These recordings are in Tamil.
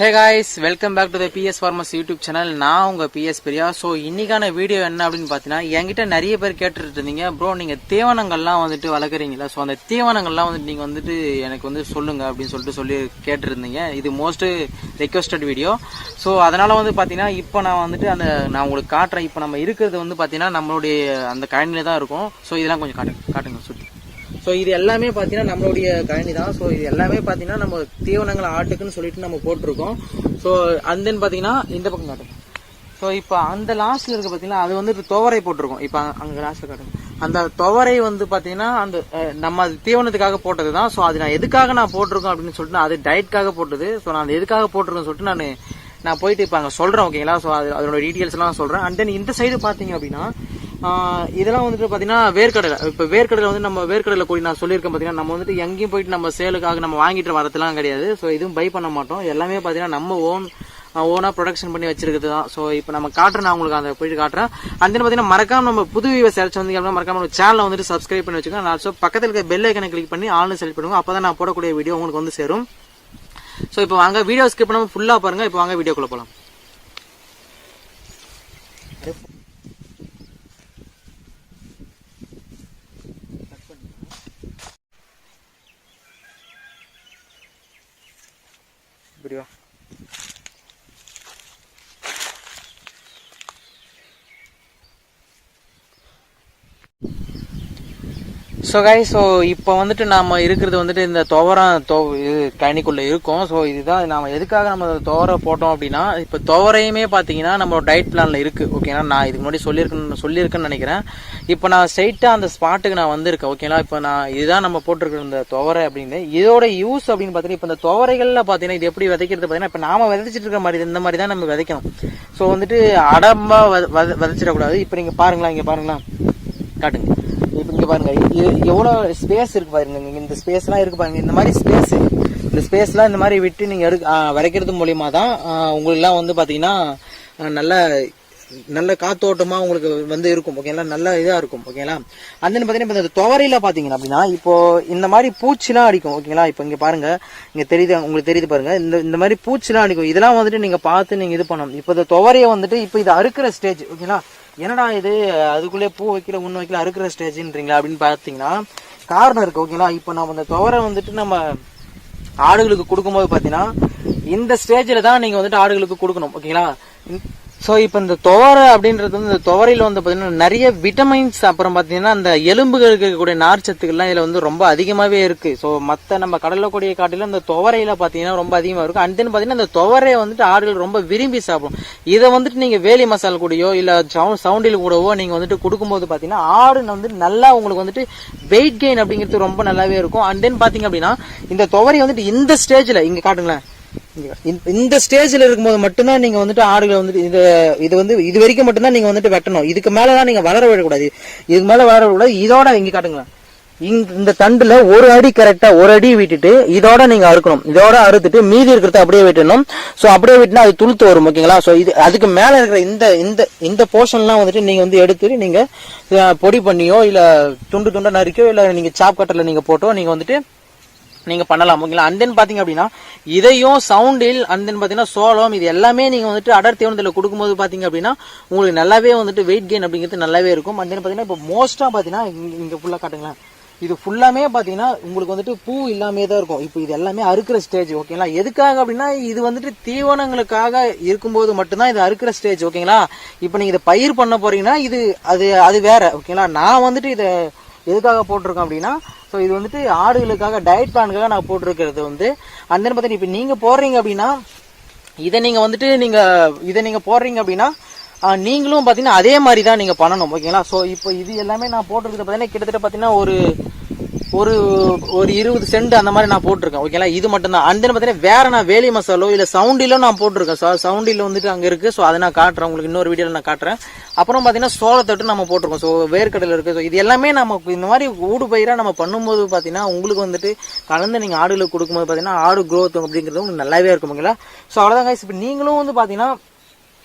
Hey guys welcome back to the PS farms YouTube channel நான் உங்கள் பிஎஸ் பிரியா. ஸோ இன்றைக்கான வீடியோ என்ன அப்படின்னு பார்த்தீங்கன்னா என்கிட்ட நிறைய பேர் கேட்டுட்டு இருந்தீங்க. ப்ரோ நீங்கள் தீவனங்கள்லாம் வந்துட்டு வளர்க்குறீங்களா? ஸோ அந்த தீவனங்கள்லாம் வந்துட்டு நீங்கள் வந்துட்டு எனக்கு வந்து சொல்லுங்கள் அப்படின்னு சொல்லிட்டு சொல்லி கேட்டுருந்தீங்க. இது மோஸ்ட் ரெக்வஸ்டட் வீடியோ ஸோ அதனால் வந்து பார்த்தீங்கன்னா இப்போ நான் வந்துட்டு அந்த நான் உங்களுக்கு காட்டுறேன். இப்போ நம்ம இருக்கிறது வந்து பார்த்தீங்கன்னா நம்மளுடைய அந்த கழனியில் தான் இருக்கும். ஸோ இதெல்லாம் கொஞ்சம் காட்டுங்க காட்டுங்க சுற்றி ஸோ இது எல்லாமே பார்த்தீங்கன்னா நம்மளுடைய கழனி தான். ஸோ இது எல்லாமே பார்த்தீங்கன்னா நம்ம தீவனங்கள் ஆட்டுக்குன்னு சொல்லிட்டு நம்ம போட்டிருக்கோம். ஸோ அண்ட் தென் பார்த்தீங்கன்னா இந்த பக்கம் காட்டுங்க. ஸோ இப்போ அந்த லாஸ்ட்ல இருக்க பார்த்தீங்கன்னா அது வந்து துவரை போட்டிருக்கோம். இப்போ அங்கே லாஸ்ட்ல காட்டுங்க. அந்த துவரை வந்து பார்த்தீங்கன்னா அந்த நம்ம அது தீவனத்துக்காக போட்டது தான். ஸோ அது நான் எதுக்காக நான் போட்டிருக்கோம் அப்படின்னு சொல்லிட்டு அது டயட்காக போட்டது. ஸோ நான் அது எதுக்காக போட்டிருக்கேன்னு சொல்லிட்டு நான் நான் போயிட்டு இப்போ அங்கே சொல்கிறேன் ஓகேங்களா ஸோ அது அதனோட டீட்டெயில்ஸ்லாம் சொல்கிறேன் அண்ட் தென் இந்த சைடு பார்த்தீங்க அப்படின்னா இதெல்லாம் வந்துட்டு பார்த்தீங்கன்னா வேர்க்கடலை. இப்போ வேர்க்கடலை வந்து நம்ம வேர்க்கடலை கொடி நான் சொல்லியிருக்கேன் பார்த்தீங்கன்னா நம்ம வந்துட்டு எங்கேயும் போயிட்டு நம்ம சேலுக்காக நம்ம வாங்கிட்டு வரதுலாம் கிடையாது. ஸோ இதுவும் பை பண்ண மாட்டோம். எல்லாமே பார்த்தீங்கன்னா நம்ம ஓன் ஓனாக ப்ரொடக்ஷன் பண்ணி வச்சிருக்கிறது தான். ஸோ இப்போ நம்ம காட்டுறேன் நான் உங்களுக்கு அந்த போயிட்டு காட்டுறேன். அந்த பார்த்தீங்கன்னா மறக்காம நம்ம புது வீவை சேர்ச் வந்தீங்க மறக்காம நம்ம சேனலை வந்துட்டு சப்ஸ்கிரைப் பண்ணி வச்சுக்கோங்க. நான் ஸோ பக்கத்தில் இருக்க பெல் ஐக்கனை கிளிக் பண்ணி ஆன்லைன் செலக்ட் பண்ணுவோம் அப்போ தான் நான் போடக்கூடிய வீடியோ உங்களுக்கு வந்து சேரும். ஸோ இப்போ வாங்க வீடியோ ஸ்கிப் பண்ணாமல் ஃபுல்லாக பாருங்கள் இப்போ வாங்க வீடியோக்குள்ளே போகலாம் Abriu. ஸோ கை ஸோ இப்போ வந்துட்டு நாம் இருக்கிறது வந்துட்டு இந்த துவரம் தோ இது கழனிக்குள்ளே இருக்கோம். ஸோ இதுதான் நாம் எதுக்காக நம்ம துவரை போட்டோம் அப்படின்னா இப்போ துவரையுமே பார்த்தீங்கன்னா நம்மளோட டயட் பிளானில் இருக்குது ஓகேங்களா நான் இதுக்கு முன்னாடி சொல்லியிருக்கேன் சொல்லியிருக்கேன்னு நினைக்கிறேன். இப்போ நான் ஸ்ட்ரைட்டாக அந்த ஸ்பாட்டுக்கு நான் வந்திருக்கேன். ஓகேங்களா இப்போ நான் இதுதான் நம்ம போட்டிருக்கிற இந்த துவரை அப்படின்னு. இதோட யூஸ் அப்படின்னு பார்த்தீங்கன்னா இப்போ இந்த துவரைகளில் பார்த்தீங்கன்னா இது எப்படி விதைக்கிறது பார்த்தீங்கன்னா இப்போ நாம விதைச்சிட்டு இருக்க மாதிரி இந்த மாதிரி தான் நம்ம விதைக்கணும். ஸோ வந்துட்டு அடம்பாக வத- விதைச்சிடக்கூடாது. இப்போ நீங்கள் பாருங்களா இங்கே பாருங்களா காட்டுங்க. இப்போ இங்கே பாருங்க இது ஸ்பேஸ் இருக்கு பாருங்க இங்க இந்த ஸ்பேஸ்லாம் இருக்கு பாருங்க. இந்த மாதிரி ஸ்பேஸ் இந்த ஸ்பேஸ்லாம் இந்த மாதிரி விட்டு நீங்கள் எடுக்க வரைக்கிறது விதைக்கிறது மூலியமா தான் உங்களுக்குலாம் வந்து பார்த்தீங்கன்னா நல்ல நல்ல காத்தோட்டமாக உங்களுக்கு வந்து இருக்கும் ஓகேங்களா நல்ல இதாக இருக்கும் ஓகேங்களா அந்த பார்த்தீங்கன்னா இப்போ இந்த துவரையில் பார்த்தீங்கன்னா அப்படின்னா இப்போ இந்த மாதிரி பூச்சிலாம் அடிக்கும் ஓகேங்களா இப்போ இங்கே பாருங்கள் இங்கே தெரியுது உங்களுக்கு தெரியுது பாருங்கள் இந்த இந்த மாதிரி பூச்சிலாம் அடிக்கும். இதெல்லாம் வந்துட்டு நீங்கள் பார்த்து நீங்கள் இது பண்ணணும். இப்போ இந்த துவரையை வந்துட்டு இப்போ இது அறுக்கிற ஸ்டேஜ் ஓகேங்களா என்னடா இது? அதுக்குள்ளே பூ வைக்கல ஒன்று வைக்கல அறுக்கிற ஸ்டேஜ்ன்றீங்களா அப்படின்னு பார்த்தீங்கன்னா காரணம் இருக்கு ஓகேங்களா இப்போ நம்ம இந்த துவரை வந்துட்டு நம்ம ஆடுகளுக்கு கொடுக்கும்போது பார்த்தீங்கன்னா இந்த ஸ்டேஜில் தான் நீங்கள் வந்துட்டு ஆடுகளுக்கு கொடுக்கணும் ஓகேங்களா ஸோ இப்போ இந்த துவரை அப்படின்றது வந்து இந்த துவரையில் வந்து பார்த்தீங்கன்னா நிறைய விட்டமின்ஸ் அப்புறம் பார்த்தீங்கன்னா அந்த எலும்புகளுக்கு இருக்கக்கூடிய நார்ச்சத்துக்கள்லாம் இதில் வந்து ரொம்ப அதிகமாகவே இருக்குது ஸோ மற்ற நம்ம கடலில் கூடிய காட்டிலும் இந்த துவரையில் பார்த்தீங்கன்னா ரொம்ப அதிகமாக இருக்கும் அண்ட் தென் பார்த்தீங்கன்னா இந்த துவரையை வந்துட்டு ஆடுகள் ரொம்ப விரும்பி சாப்பிடும். இதை வந்துட்டு நீங்கள் வேலி மசால் கூடயோ இல்லை சவுண்டில் கூடவோ நீங்கள் வந்துட்டு கொடுக்கும்போது பார்த்தீங்கன்னா ஆடு வந்து நல்லா உங்களுக்கு வந்துட்டு வெயிட் கெயின் அப்படிங்கிறது ரொம்ப நல்லாவே இருக்கும். அண்ட் தென் பார்த்தீங்க அப்படின்னா இந்த துவரை வந்துட்டு இந்த ஸ்டேஜில் இங்கே காட்டுங்களேன். இந்த- இந்த ஸ்டேஜ்ல இருக்கும்போது மட்டும்தான் நீங்க வந்துட்டு ஆடுகளை வந்துட்டு இது இது வந்து இது வரைக்கும் மட்டும்தான் நீங்க வந்துட்டு வெட்டணும். இதுக்கு மேலதான் நீங்க வளர விடக்கூடாது. இதுக்கு மேல வளர விடக்கூடாது. இதோட இங்க காட்டுங்களேன். இந்த தண்டுல ஒரு அடி கரெக்டா ஒரு அடி விட்டுட்டு இதோட நீங்க அறுக்கணும். இதோட அறுத்துட்டு மீதி இருக்கிறத அப்படியே விட்டணும். ஸோ அப்படியே விட்டுனா அது துளுத்து வரும் ஓகேங்களா? ஸோ இது அதுக்கு மேல இருக்கிற இந்த இந்த இந்த போர்ஷன்லாம் வந்துட்டு நீங்க வந்து எடுத்துட்டு நீங்க பொடி பண்ணியோ இல்ல துண்டு துண்டா நறுக்கியோ இல்ல நீங்க சாப் கட்டர்ல நீங்க போட்டோ நீங்க வந்துட்டு நீங்க பண்ணலாம்? ஓகேங்களா? அண்ட் தென் பாத்தீங்க அப்படின்னா இதையும் சவுண்டில் அண்ட் தென் பாத்தீங்கன்னா சோளம் இது எல்லாமே நீங்க வந்துட்டு அடர் தீவனத்தில் கொடுக்கும்போது பாத்தீங்க அப்படின்னா உங்களுக்கு நல்லாவே வந்துட்டு வெயிட் கெயின் அப்படிங்கிறது நல்லாவே இருக்கும். அண்ட் தென் பாத்தீங்கன்னா இப்போ மோஸ்டா பாத்தீங்கன்னா இங்கே இங்க ஃபுல்லா காட்டுங்களேன். இது ஃபுல்லாமே பாத்தீங்கன்னா உங்களுக்கு வந்துட்டு பூ இல்லாமே தான் இருக்கும். இப்போ இது எல்லாமே அறுக்கிற ஸ்டேஜ் ஓகேங்களா? எதுக்காக அப்படின்னா இது வந்துட்டு தீவனங்களுக்காக இருக்கும்போது மட்டும்தான் இது அறுக்கிற ஸ்டேஜ் ஓகேங்களா? இப்போ நீங்க இதை பயிர் பண்ண போறீங்கன்னா இது அது அது வேற ஓகேங்களா? நான் வந்துட்டு இதை எதுக்காக போட்டிருக்கோம் அப்படின்னா ஸோ இது வந்துட்டு ஆடுகளுக்காக டயட் பிளானுக்காக நான் போட்டிருக்கிறது வந்து அந்த பார்த்தீங்கன்னா இப்போ நீங்கள் போடுறீங்க அப்படின்னா இதை நீங்கள் வந்துட்டு நீங்கள் இதை நீங்கள் போடுறீங்க அப்படின்னா நீங்களும் பார்த்தீங்கன்னா அதே மாதிரி தான் நீங்கள் பண்ணணும் ஓகேங்களா ஸோ இப்போ இது எல்லாமே நான் போட்டிருக்கிறது பார்த்தீங்கன்னா கிட்டத்தட்ட பார்த்தீங்கன்னா ஒரு ஒரு ஒரு இருபது சென்ட் அந்த மாதிரி நான் போட்டிருக்கேன் ஓகேங்களா இது மட்டும்தான். அண்ட் தென் பார்த்தீங்கன்னா வேற நான் வேலி மசாலோ இல்லை சவுண்டிலோ நான் போட்டிருக்கேன். ஸோ சவுண்டில் வந்துட்டு அங்கே இருக்குது ஸோ அதை நான் காட்டுறேன். உங்களுக்கு இன்னொரு வீடியோவில் நான் காட்டுறேன். அப்புறம் பார்த்தீங்கன்னா சோளத்தட்டு நம்ம போட்டிருக்கோம். ஸோ வேர்க்கடலை இருக்குது ஸோ இது எல்லாமே நம்ம இந்த மாதிரி ஊடு பயிராக நம்ம பண்ணும்போது பார்த்தீங்கன்னா உங்களுக்கு வந்துட்டு கலந்து நீங்கள் ஆடுகளுக்கு கொடுக்கும்போது பார்த்தீங்கன்னா ஆடு க்ரோத் அப்படிங்கிறது உங்களுக்கு நல்லாவே இருக்கும் ஓகேங்களா ஸோ அவ்வளோதான் guys. இப்போ நீங்களும் வந்து பார்த்தீங்கன்னா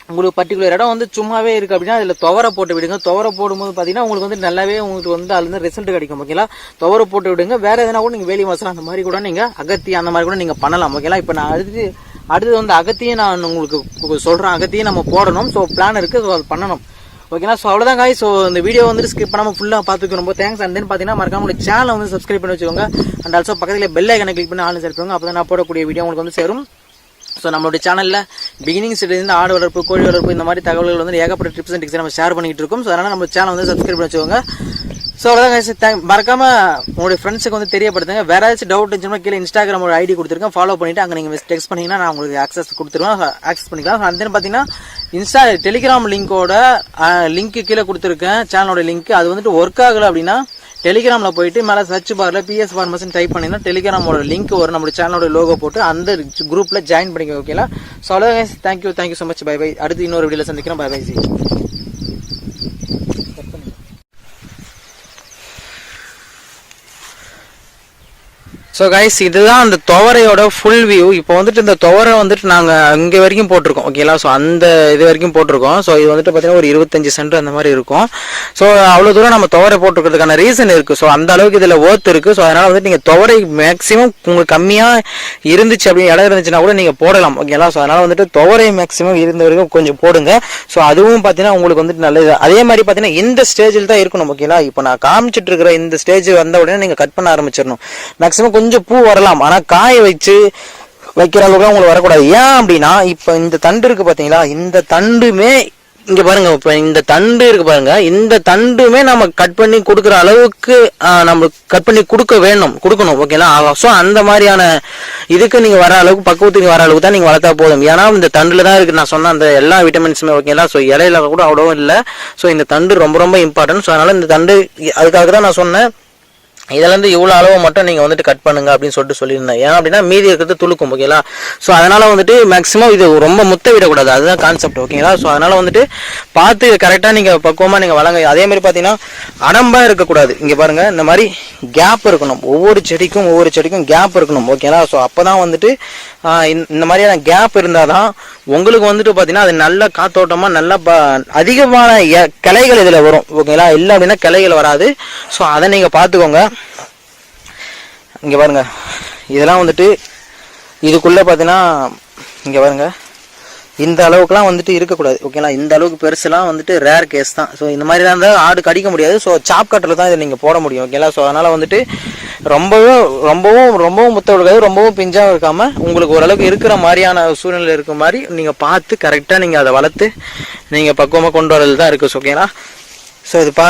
உங்களுக்கு பர்டிகுலர் இடம் வந்து சும்மாவே இருக்கு அப்படின்னா அதில் துவரை போட்டு விடுங்க. துவரை போடும்போது பார்த்தீங்கன்னா உங்களுக்கு வந்து நல்லாவே உங்களுக்கு வந்து அதில் இருந்து ரிசல்ட் கிடைக்கும் ஓகேங்களா துவரை போட்டு விடுங்க. வேறு எதனா கூட நீங்கள் வேலி மசாலா அந்த மாதிரி கூட நீங்கள் அகத்தி அந்த மாதிரி கூட நீங்கள் பண்ணலாம் ஓகேங்களா இப்போ நான் அடுத்து அடுத்தது வந்து அகத்தியும் நான் உங்களுக்கு சொல்கிறேன் அகத்தியும் நம்ம போடணும். ஸோ பிளான் இருக்குது ஸோ அது பண்ணணும். ஓகேங்களா ஸோ அவ்வளோதான் காய் ஸோ இந்த வீடியோ வந்து ஸ்கிப் பண்ணாமல் ஃபுல்லாக பார்த்துக்கோ ரொம்ப தேங்க்ஸ் அண்ட் தென் பார்த்தீங்கன்னா மறக்காம உங்களுடைய சேனலை வந்து சப்ஸ்கிரைப் பண்ணி வச்சுக்கோங்க. அண்ட் ஆல்சோ பக்கத்தில் பெல் ஐக்கனை கிளிக் பண்ணி ஆன்லைன் சேர்ப்பாங்க அப்போ தான் நான் போடக்கூடிய வீடியோ உங்களுக்கு வந்து சேரும். ஸோ நம்மளுடைய சேனலில் பிகினிங் இருந்து ஆடு வளர்ப்பு கோழி வளர்ப்பு இந்த மாதிரி தகவல்கள் வந்து ஏகப்பட்ட டிப்ஸ் அண்ட் டிக்ஸ் நம்ம ஷேர் பண்ணிட்டு இருக்கோம். ஸோ அதனால் நம்ம சேனல் வந்து சப்ஸ்கிரைப் பண்ணி வச்சுக்கோங்க. ஸோ அவ்வளோதான் தேங்க் Thank- மறக்காம உங்களுடைய ஃப்ரெண்ட்ஸுக்கு வந்து தெரியப்படுத்துங்க. வேறு ஏதாச்சும் டவுட் இருந்துச்சுன்னா கீழே இன்ஸ்டாகிராமோட ஐடி கொடுத்துருக்கேன். ஃபாலோ பண்ணிட்டு அங்கே நீங்கள் டெக்ஸ்ட் பண்ணிங்கன்னா நான் உங்களுக்கு ஆக்சஸ் கொடுத்துருவேன். ஆக்சஸ் பண்ணிக்கலாம். அந்த பார்த்தீங்கன்னா இன்ஸ்டா டெலிகிராம் லிங்கோட லிங்க்கு கீழே கொடுத்துருக்கேன். சேனலோட லிங்க் அது வந்துட்டு ஒர்க் ஆகலை அப்படின்னா டெலிகிராம்ல போயிட்டு மேலே சர்ச் பாரில் பிஎஸ் ஃபார்மஸ்னு டைப் பண்ணிங்கன்னா டெலிகிராமோட லிங்க் வரும் நம்ம சேனலோட லோகோ போட்டு அந்த குரூப்பில் ஜாயின் பண்ணிக்க ஓகேங்களா ஸோ அவ்வளோ thank you thank you so much bye bye அடுத்து இன்னொரு வீடியோவில் சந்திக்கிறேன் bye bye see so guys இதுதான் அந்த துவரையோட ஃபுல் வியூ இப்போ வந்துட்டு இந்த துவரை வந்துட்டு நாங்கள் அங்கே வரைக்கும் போட்டிருக்கோம். ஓகேங்களா ஸோ அந்த இது வரைக்கும் போட்டிருக்கோம். ஸோ இது வந்துட்டு பார்த்தீங்கன்னா ஒரு இருபத்தஞ்சு சென்ட் அந்த மாதிரி இருக்கும். ஸோ அவ்வளோ தூரம் நம்ம துவரை போட்டிருக்கிறதுக்கான ரீசன் இருக்குது ஸோ அந்த அளவுக்கு இதில் ஓர்த்து இருக்குது ஸோ அதனால் வந்துட்டு நீங்கள் துவரை மேக்ஸிமம் உங்களுக்கு கம்மியாக இருந்துச்சு அப்படி இடம் இருந்துச்சுன்னா கூட நீங்கள் போடலாம். ஓகேங்களா ஸோ அதனால் வந்துட்டு துவரை மேக்ஸிமம் இருந்த வரைக்கும் கொஞ்சம் போடுங்க. ஸோ அதுவும் பார்த்தீங்கன்னா உங்களுக்கு வந்துட்டு நல்லது. அதே மாதிரி பார்த்தீங்கன்னா இந்த ஸ்டேஜில் தான் இருக்கணும். ஓகேங்களா இப்போ நான் காமிச்சிட்டு இருக்கிற இந்த ஸ்டேஜ் வந்த உடனே நீங்கள் கட் பண்ண ஆரம்பிச்சிடணும். மேக்ஸிமம் கொஞ்சம் கொஞ்சம் பூ வரலாம். ஆனால் காய வச்சு வைக்கிற அளவுக்கு உங்களுக்கு வரக்கூடாது. ஏன் அப்படின்னா இப்போ இந்த தண்டு இருக்கு பார்த்தீங்களா இந்த தண்டுமே இங்கே பாருங்க இப்போ இந்த தண்டு இருக்கு பாருங்க. இந்த தண்டுமே நம்ம கட் பண்ணி கொடுக்குற அளவுக்கு நம்ம கட் பண்ணி கொடுக்க வேணும். கொடுக்கணும் ஓகேங்களா ஸோ அந்த மாதிரியான இதுக்கு நீங்கள் வர அளவுக்கு பக்குவத்துக்கு வர அளவுக்கு தான் நீங்கள் வளர்த்தா போதும். ஏன்னா இந்த தண்டில் தான் இருக்குது நான் சொன்ன அந்த எல்லா விட்டமின்ஸுமே ஓகேங்களா ஸோ இலையில கூட அவ்வளோவும் இல்லை. ஸோ இந்த தண்டு ரொம்ப ரொம்ப இம்பார்ட்டன்ட் ஸோ அதனால இந்த தண்டு அதுக்காக தான் நான் சொன்னேன். இதுல இருந்து இவ்வளோ அளவு மட்டும் நீங்கள் வந்துட்டு கட் பண்ணுங்க அப்படின்னு சொல்லிட்டு சொல்லியிருந்தேன். ஏன் அப்படின்னா மீதி இருக்கிறது துளுக்கும் ஓகேங்களா ஸோ அதனால் வந்துட்டு மேக்ஸிமம் இது ரொம்ப முத்த விடக்கூடாது. அதுதான் கான்செப்ட் ஓகேங்களா ஸோ அதனால் வந்துட்டு பார்த்து கரெக்டாக நீங்கள் பக்குவமாக நீங்கள் வழங்க. அதேமாதிரி பார்த்தீங்கன்னா அடம்பாக இருக்கக்கூடாது. இங்கே பாருங்கள் இந்த மாதிரி கேப் இருக்கணும். ஒவ்வொரு செடிக்கும் ஒவ்வொரு செடிக்கும் கேப் இருக்கணும் ஓகேங்களா ஸோ அப்போ தான் வந்துட்டு இந்த- இந்த மாதிரியான கேப் இருந்தால் தான் உங்களுக்கு வந்துட்டு பார்த்தீங்கன்னா அது நல்ல காத்தோட்டமாக நல்ல ப அதிகமான எ- கிளைகள் இதில் வரும். ஓகேங்களா? இல்லை அப்படின்னா கிளைகள் வராது. ஸோ அதை நீங்கள் பார்த்துக்கோங்க. இங்கே பாருங்க. இதெல்லாம் வந்துட்டு இதுக்குள்ளே பார்த்தீங்கன்னா இங்கே பாருங்க. இந்த அளவுக்குலாம் வந்துட்டு இருக்கக்கூடாது. ஓகேங்களா? இந்த அளவுக்கு பெருசுலாம் வந்துட்டு ரேர் கேஸ் தான். ஸோ இந்த மாதிரிலாம் இருந்தால் ஆடு கடிக்க முடியாது. ஸோ சாப் கட்டில் தான் இதை நீங்கள் போட முடியும். ஓகேங்களா? ஸோ அதனால் வந்துட்டு ரொம்பவும் ரொம்பவும் ரொம்பவும் முத்தம் விடுக்காது ரொம்பவும் பிஞ்சாகவும் இருக்காமல் உங்களுக்கு ஓரளவுக்கு இருக்கிற மாதிரியான சூழ்நிலை இருக்க மாதிரி நீங்கள் பார்த்து கரெக்டாக நீங்கள் அதை வளர்த்து நீங்கள் பக்குவமாக கொண்டு வரது தான் இருக்குது ஓகேங்களா ஸோ இது பா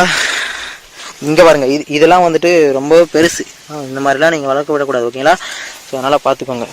இங்கே பாருங்க இது இதெல்லாம் வந்துட்டு ரொம்ப பெருசு. இந்த மாதிரிலாம் நீங்கள் வளர்க்க விடக்கூடாது ஓகேங்களா ஸோ அதனால் பார்த்துக்கோங்க.